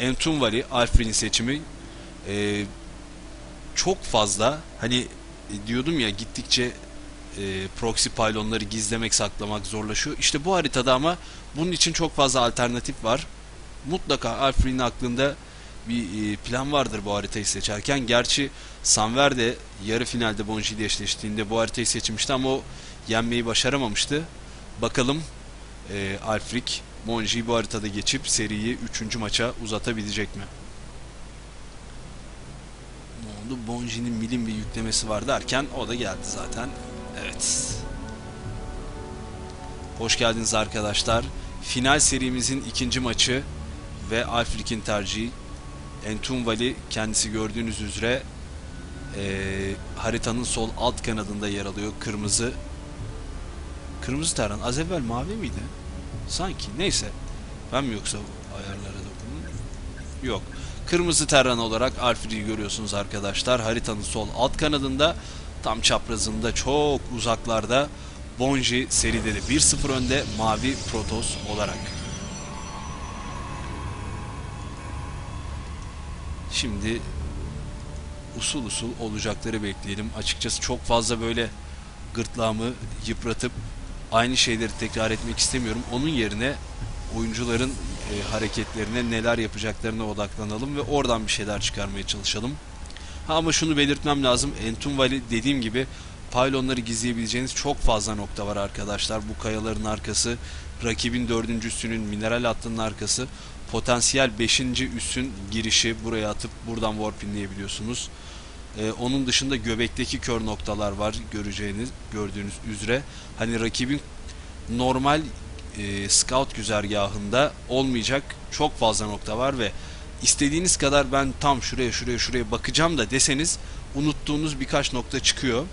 Entunvali Alfred'in seçimi e, çok fazla hani e, diyordum ya gittikçe e, proxy pylonları gizlemek saklamak zorlaşıyor. İşte bu haritada ama bunun için çok fazla alternatif var. Mutlaka Alfred'in aklında bir e, plan vardır bu haritayı seçerken. Gerçi Sanver de yarı finalde Bonji ile eşleştiğinde bu haritayı seçmişti ama o yenmeyi başaramamıştı. Bakalım e, Alfrik Bonji'yi bu haritada geçip seriyi 3. maça uzatabilecek mi? Ne oldu? Bonji'nin milim bir yüklemesi var derken o da geldi zaten. Evet. Hoş geldiniz arkadaşlar. Final serimizin ikinci maçı ve Alfrik'in tercihi. Entunvali kendisi gördüğünüz üzere eee, haritanın sol alt kanadında yer alıyor. Kırmızı Kırmızı terran az evvel mavi miydi? Sanki. Neyse. Ben mi yoksa ayarlara dokundum? Yok. Kırmızı terran olarak Alfred'i görüyorsunuz arkadaşlar. Haritanın sol alt kanadında tam çaprazında çok uzaklarda Bonji seride de 1-0 önde mavi Protoss olarak. Şimdi usul usul olacakları bekleyelim. Açıkçası çok fazla böyle gırtlağımı yıpratıp aynı şeyleri tekrar etmek istemiyorum. Onun yerine oyuncuların e, hareketlerine neler yapacaklarına odaklanalım ve oradan bir şeyler çıkarmaya çalışalım. Ha ama şunu belirtmem lazım. Entunvali dediğim gibi paylonları gizleyebileceğiniz çok fazla nokta var arkadaşlar. Bu kayaların arkası, rakibin dördüncü üssünün mineral hattının arkası, potansiyel beşinci üssün girişi buraya atıp buradan warpinleyebiliyorsunuz. Ee, onun dışında göbekteki kör noktalar var göreceğiniz gördüğünüz üzere. Hani rakibin normal e, scout güzergahında olmayacak çok fazla nokta var ve istediğiniz kadar ben tam şuraya şuraya şuraya bakacağım da deseniz unuttuğunuz birkaç nokta çıkıyor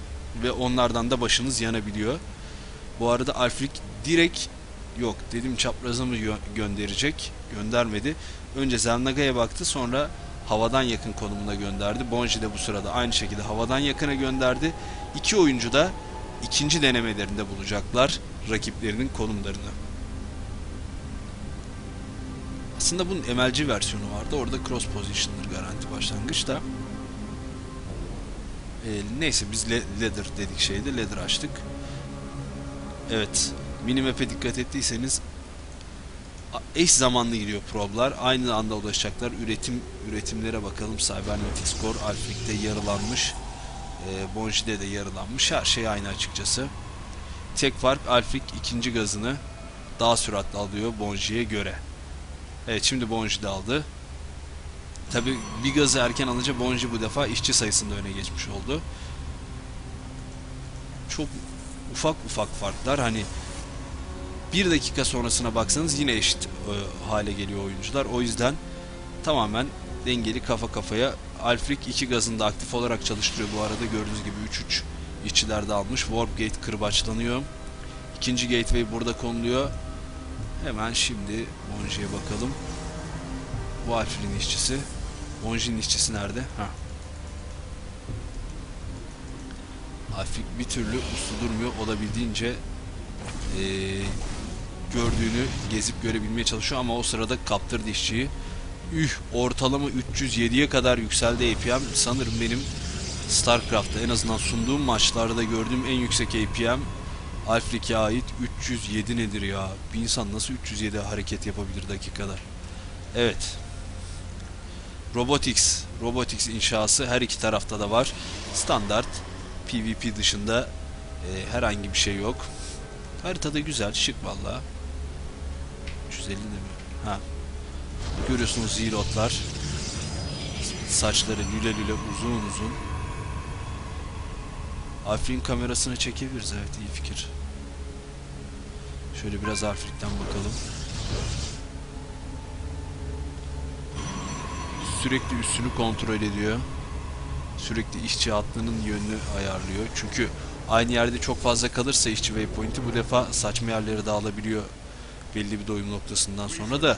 ve onlardan da başınız yanabiliyor. Bu arada Alfrik direkt yok dedim çapraza mı gö- gönderecek göndermedi. Önce Zelnaga'ya baktı sonra havadan yakın konumuna gönderdi. Bonji de bu sırada aynı şekilde havadan yakına gönderdi. İki oyuncu da ikinci denemelerinde bulacaklar rakiplerinin konumlarını. Aslında bunun MLG versiyonu vardı. Orada cross position'dır garanti başlangıçta. Ee, neyse biz ladder dedik şeyde ladder açtık. Evet. Minimap'e dikkat ettiyseniz eş zamanlı gidiyor problar. Aynı anda ulaşacaklar. Üretim üretimlere bakalım. Cybernetics Core Alfric'te yarılanmış. E, Bonji'de de yarılanmış. Her şey aynı açıkçası. Tek fark Alfric ikinci gazını daha süratli alıyor Bonji'ye göre. Evet şimdi Bonji de aldı. Tabi bir gazı erken alınca Bonji bu defa işçi sayısında öne geçmiş oldu. Çok ufak ufak farklar hani bir dakika sonrasına baksanız yine eşit e, hale geliyor oyuncular. O yüzden tamamen dengeli kafa kafaya. Alfrik iki gazını da aktif olarak çalıştırıyor bu arada. Gördüğünüz gibi 3-3 işçiler de almış. Warp Gate kırbaçlanıyor. İkinci gateway burada konuluyor. Hemen şimdi Bonji'ye bakalım. Bu Alfred'in işçisi. Bonji'nin işçisi nerede? Ha. Alfred bir türlü uslu durmuyor. Olabildiğince eee, gördüğünü gezip görebilmeye çalışıyor ama o sırada kaptırdı işçiyi. Üh ortalama 307'ye kadar yükseldi APM. Sanırım benim StarCraft'ta en azından sunduğum maçlarda gördüğüm en yüksek APM Alfrik'e ait 307 nedir ya? Bir insan nasıl 307 hareket yapabilir dakikada? Evet. Robotics. Robotics inşası her iki tarafta da var. Standart. PvP dışında e, herhangi bir şey yok. Haritada güzel, şık valla. 350 de mi? Ha. Görüyorsunuz zilotlar. Saçları lüle lüle uzun uzun. Alfrin kamerasını çekebiliriz evet iyi fikir. Şöyle biraz Alfrik'ten bakalım. Sürekli üstünü kontrol ediyor. Sürekli işçi hattının yönünü ayarlıyor. Çünkü aynı yerde çok fazla kalırsa işçi waypoint'i bu defa saçma yerlere dağılabiliyor belli bir doyum noktasından sonra da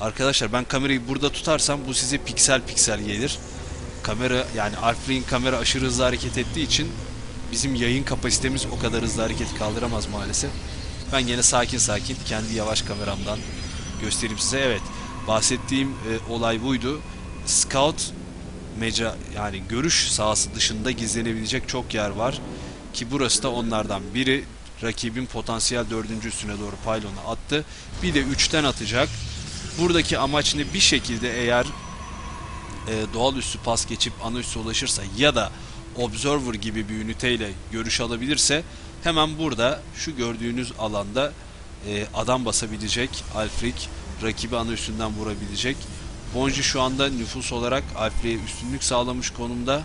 arkadaşlar ben kamerayı burada tutarsam bu size piksel piksel gelir. Kamera yani Alfred'in kamera aşırı hızlı hareket ettiği için bizim yayın kapasitemiz o kadar hızlı hareket kaldıramaz maalesef. Ben gene sakin sakin kendi yavaş kameramdan göstereyim size. Evet. bahsettiğim e, olay buydu. Scout meca yani görüş sahası dışında gizlenebilecek çok yer var ki burası da onlardan biri. Rakibin potansiyel dördüncü üstüne doğru paylonu attı. Bir de üçten atacak. Buradaki amaç ne? Bir şekilde eğer e, doğal üssü pas geçip ana üssü ulaşırsa ya da Observer gibi bir üniteyle görüş alabilirse hemen burada şu gördüğünüz alanda e, adam basabilecek Alfrik rakibi ana üstünden vurabilecek. Bonji şu anda nüfus olarak Alfrik'e üstünlük sağlamış konumda.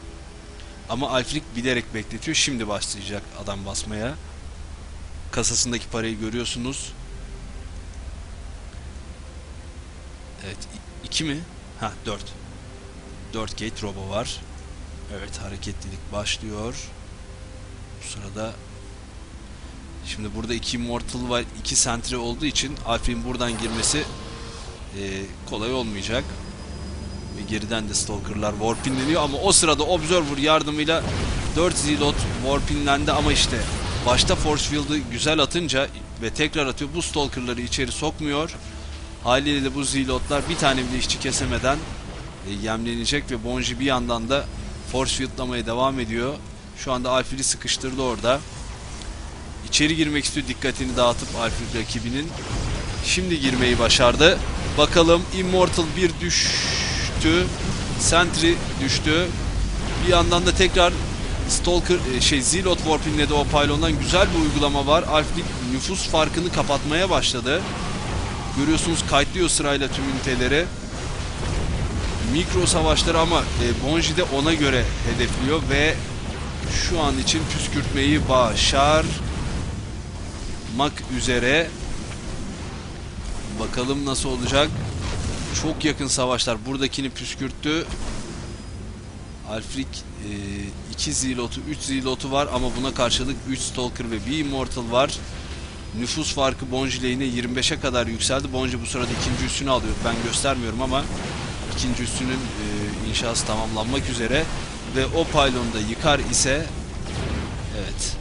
Ama Alfrik bilerek bekletiyor. Şimdi başlayacak adam basmaya. Kasasındaki parayı görüyorsunuz. Evet. 2 mi? Ha 4. 4 gate robo var. Evet hareketlilik başlıyor. Bu sırada Şimdi burada iki Immortal var, iki Sentry olduğu için Alfred'in buradan girmesi e, kolay olmayacak. Ve geriden de Stalker'lar warpinleniyor ama o sırada Observer yardımıyla 4 Zealot warpinlendi ama işte başta Force Field'ı güzel atınca ve tekrar atıyor. Bu Stalker'ları içeri sokmuyor. Haliyle de bu Zealot'lar bir tane bile işçi kesemeden e, yemlenecek ve Bonji bir yandan da Force Field'lamaya devam ediyor. Şu anda Alfred'i sıkıştırdı orada. İçeri girmek istiyor dikkatini dağıtıp Alfred rakibinin. Şimdi girmeyi başardı. Bakalım Immortal bir düştü. Sentry düştü. Bir yandan da tekrar Stalker e, şey Zealot Warpin'le de o pylondan güzel bir uygulama var. Alfred nüfus farkını kapatmaya başladı. Görüyorsunuz kayıtlıyor sırayla tüm üniteleri. Mikro savaşları ama e, Bonji de ona göre hedefliyor ve şu an için püskürtmeyi başar mak üzere. Bakalım nasıl olacak. Çok yakın savaşlar. Buradakini püskürttü. Alfrik 2 e, zilotu, 3 zilotu var ama buna karşılık 3 Stalker ve 1 Immortal var. Nüfus farkı Bonji lehine 25'e kadar yükseldi. Bonji bu sırada ikinci üstünü alıyor. Ben göstermiyorum ama ikinci üstünün e, inşası tamamlanmak üzere ve o paylonda yıkar ise evet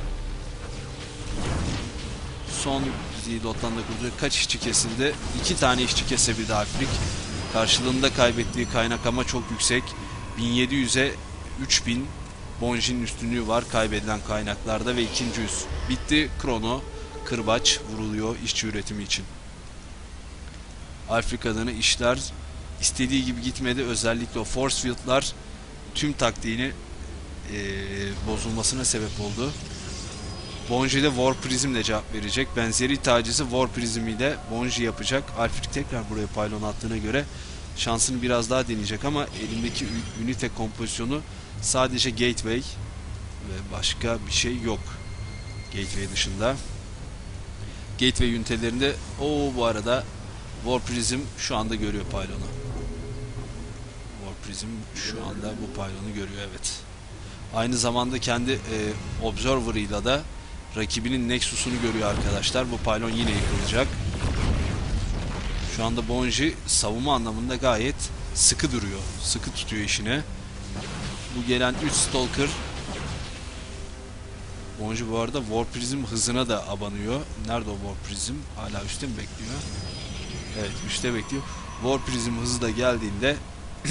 son Zilot'tan da kurduğu kaç işçi kesildi? İki tane işçi kesebildi Alfrik. Karşılığında kaybettiği kaynak ama çok yüksek. 1700'e 3000 Bonjin üstünlüğü var kaybedilen kaynaklarda ve ikinci üs. Bitti. Krono, kırbaç vuruluyor işçi üretimi için. Alfrik adına işler istediği gibi gitmedi. Özellikle o force field'lar tüm taktiğini e, bozulmasına sebep oldu. Bonji de War Prism ile cevap verecek. Benzeri tacizi War Prism ile Bonji yapacak. Alfred tekrar buraya pylon attığına göre şansını biraz daha deneyecek ama elindeki ü- ünite kompozisyonu sadece Gateway ve başka bir şey yok. Gateway dışında. Gateway ünitelerinde o bu arada War Prism şu anda görüyor pylonu. War Prism şu anda bu pylonu görüyor evet. Aynı zamanda kendi e, Observer'ıyla da rakibinin Nexus'unu görüyor arkadaşlar. Bu pylon yine yıkılacak. Şu anda Bonji savunma anlamında gayet sıkı duruyor. Sıkı tutuyor işini. Bu gelen 3 Stalker Bonji bu arada War Prism hızına da abanıyor. Nerede o War Prism? Hala üstte mi bekliyor? Evet üstte bekliyor. War Prism hızı da geldiğinde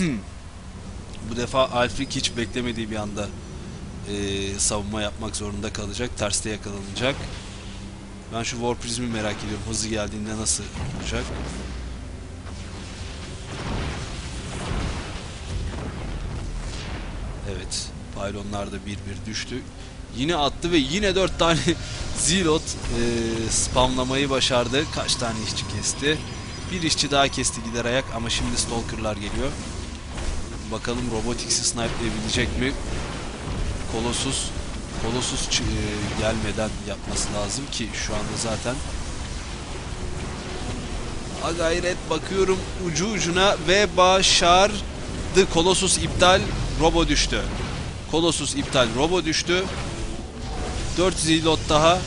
bu defa Alfred hiç beklemediği bir anda e, savunma yapmak zorunda kalacak. Terste yakalanacak. Ben şu War Prism'i merak ediyorum. Hızı geldiğinde nasıl olacak? Evet. Pylonlar da bir bir düştü. Yine attı ve yine dört tane Zilot e, spamlamayı başardı. Kaç tane işçi kesti? Bir işçi daha kesti gider ayak ama şimdi Stalker'lar geliyor. Bakalım Robotics'i snipeleyebilecek mi? Colossus Colossus ç- e, gelmeden yapması lazım ki şu anda zaten A gayret bakıyorum ucu ucuna ve başardı. Colossus iptal, Robo düştü. Colossus iptal, Robo düştü. 4 Zilot daha.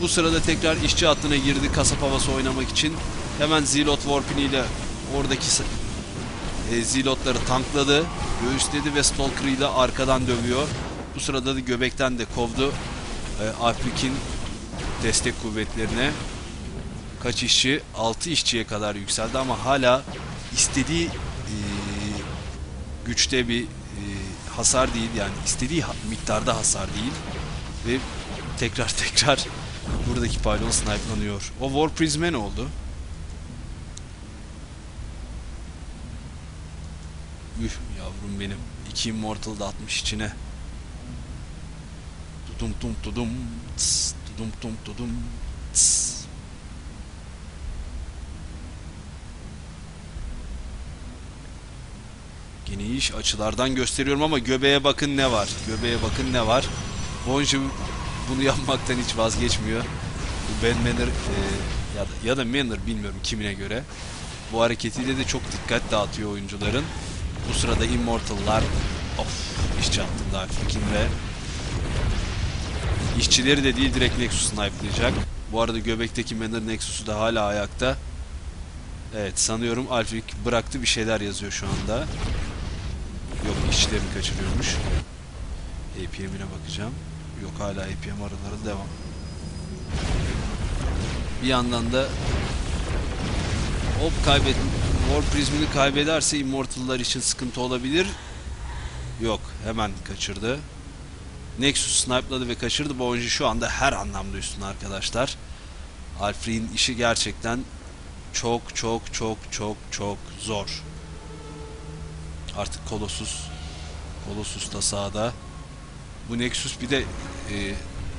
Bu sırada tekrar işçi hattına girdi kasap havası oynamak için. Hemen Zilot Warpini ile oradaki e, Zilotları tankladı. Göğüsledi ve Stalker ile arkadan dövüyor. Bu sırada da göbekten de kovdu. E, Alprik'in destek kuvvetlerine. Kaç işçi? 6 işçiye kadar yükseldi ama hala istediği e, güçte bir e, hasar değil yani istediği miktarda hasar değil ve tekrar tekrar buradaki pylon snipe'lanıyor. O War Prism'e ne oldu? Üh yavrum benim. İki Immortal da atmış içine. Tudum tum tudum. Tıs, tudum tum tudum. Tıs. Geniş açılardan gösteriyorum ama göbeğe bakın ne var. Göbeğe bakın ne var. Bonji bunu yapmaktan hiç vazgeçmiyor. Ben Manner e, ya da, ya da Manner bilmiyorum kimine göre. Bu hareketiyle de çok dikkat dağıtıyor oyuncuların. Bu sırada Immortal'lar of iş çattım daha Fikin ve işçileri de değil direkt Nexus snipe'layacak. Bu arada göbekteki Manner Nexus'u da hala ayakta. Evet sanıyorum Alfrik bıraktı bir şeyler yazıyor şu anda. Yok işçilerini kaçırıyormuş. APM'ine bakacağım. Yok hala APM araları devam. Bir yandan da Hop kaybet War Prism'ini kaybederse Immortal'lar için sıkıntı olabilir. Yok hemen kaçırdı. Nexus snipe'ladı ve kaçırdı. Bonji şu anda her anlamda üstün arkadaşlar. Alfred'in işi gerçekten çok çok çok çok çok zor. Artık Colossus Colossus da sağda. Bu Nexus bir de e,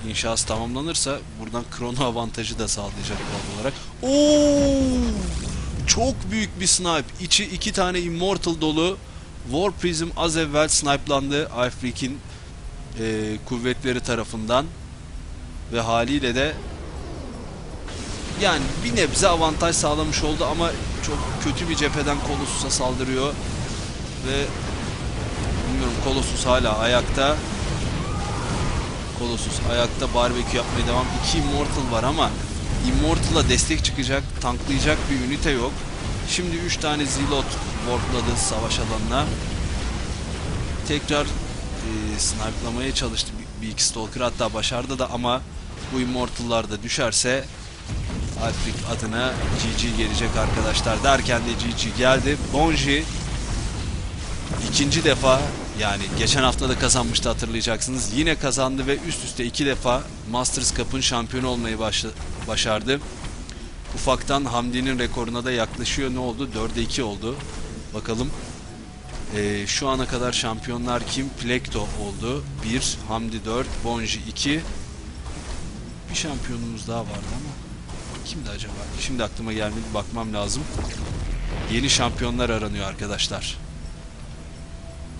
inşası tamamlanırsa buradan krono avantajı da sağlayacak doğal olarak. Oo! Çok büyük bir snipe. İçi iki tane immortal dolu. War Prism az evvel snipelandı Alfrik'in e, kuvvetleri tarafından ve haliyle de yani bir nebze avantaj sağlamış oldu ama çok kötü bir cepheden Colossus'a saldırıyor ve bilmiyorum Colossus hala ayakta Colossus ayakta barbekü yapmaya devam. İki Immortal var ama Immortal'a destek çıkacak, tanklayacak bir ünite yok. Şimdi 3 tane Zilot warpladı savaş alanına. Tekrar e, snipe'lamaya çalıştı bir, iki Stalker hatta başardı da ama bu Immortal'lar da düşerse Alfrik adına GG gelecek arkadaşlar derken de GG geldi. Bonji ikinci defa yani geçen hafta da kazanmıştı hatırlayacaksınız. Yine kazandı ve üst üste iki defa Masters Cup'ın şampiyonu olmayı başardı. Ufaktan Hamdi'nin rekoruna da yaklaşıyor. Ne oldu? 4'e 2 oldu. Bakalım. Ee, şu ana kadar şampiyonlar kim? Plekto oldu. 1, Hamdi 4, Bonji 2. Bir şampiyonumuz daha vardı ama kimdi acaba? Şimdi aklıma gelmedi. Bakmam lazım. Yeni şampiyonlar aranıyor arkadaşlar.